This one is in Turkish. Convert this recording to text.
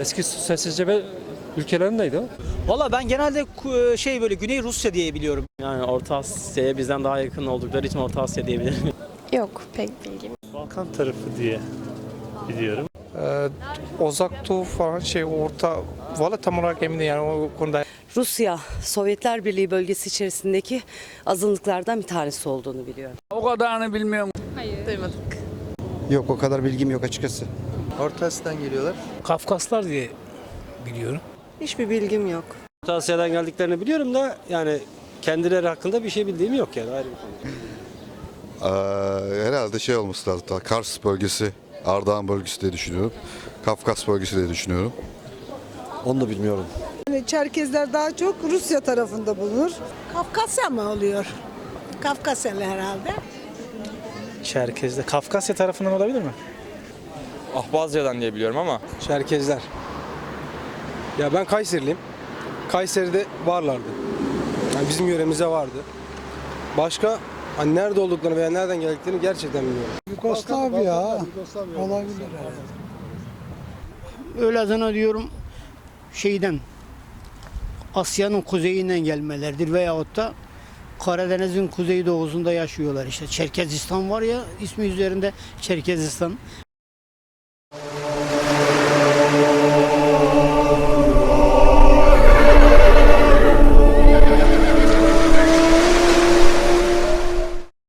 Eski SSCB ülkelerindeydi o. Valla ben genelde ku- şey böyle Güney Rusya diye biliyorum. Yani Orta Asya'ya bizden daha yakın oldukları için Orta Asya diyebilirim. Yok pek bilgim. Balkan tarafı diye biliyorum. Ee, uzak doğu falan şey orta valla tam olarak emin değilim yani o konuda Rusya, Sovyetler Birliği bölgesi içerisindeki azınlıklardan bir tanesi olduğunu biliyorum. O kadarını bilmiyorum. Yok o kadar bilgim yok açıkçası. Orta Asya'dan geliyorlar. Kafkaslar diye biliyorum. Hiçbir bilgim yok. Orta Asya'dan geldiklerini biliyorum da yani kendileri hakkında bir şey bildiğim yok yani ayrı bir konu. Ee, herhalde şey olması lazım. daha Kars bölgesi, Ardahan bölgesi diye düşünüyorum. Kafkas bölgesi diye düşünüyorum. Onu da bilmiyorum. Çerkezler daha çok Rusya tarafında bulunur. Kafkasya mı oluyor? Kafkasyalı herhalde. Çerkez'de. Kafkasya tarafından olabilir mi? Ahbazya'dan diye biliyorum ama. Çerkezler. Ya ben Kayseriliyim. Kayseri'de varlardı. Yani bizim yöremize vardı. Başka hani nerede olduklarını veya nereden geldiklerini gerçekten bilmiyorum. Yugoslavya. Olabilir Öyle zannediyorum şeyden Asya'nın kuzeyinden gelmelerdir veyahut da Karadeniz'in kuzeydoğusunda yaşıyorlar işte. Çerkezistan var ya ismi üzerinde Çerkezistan.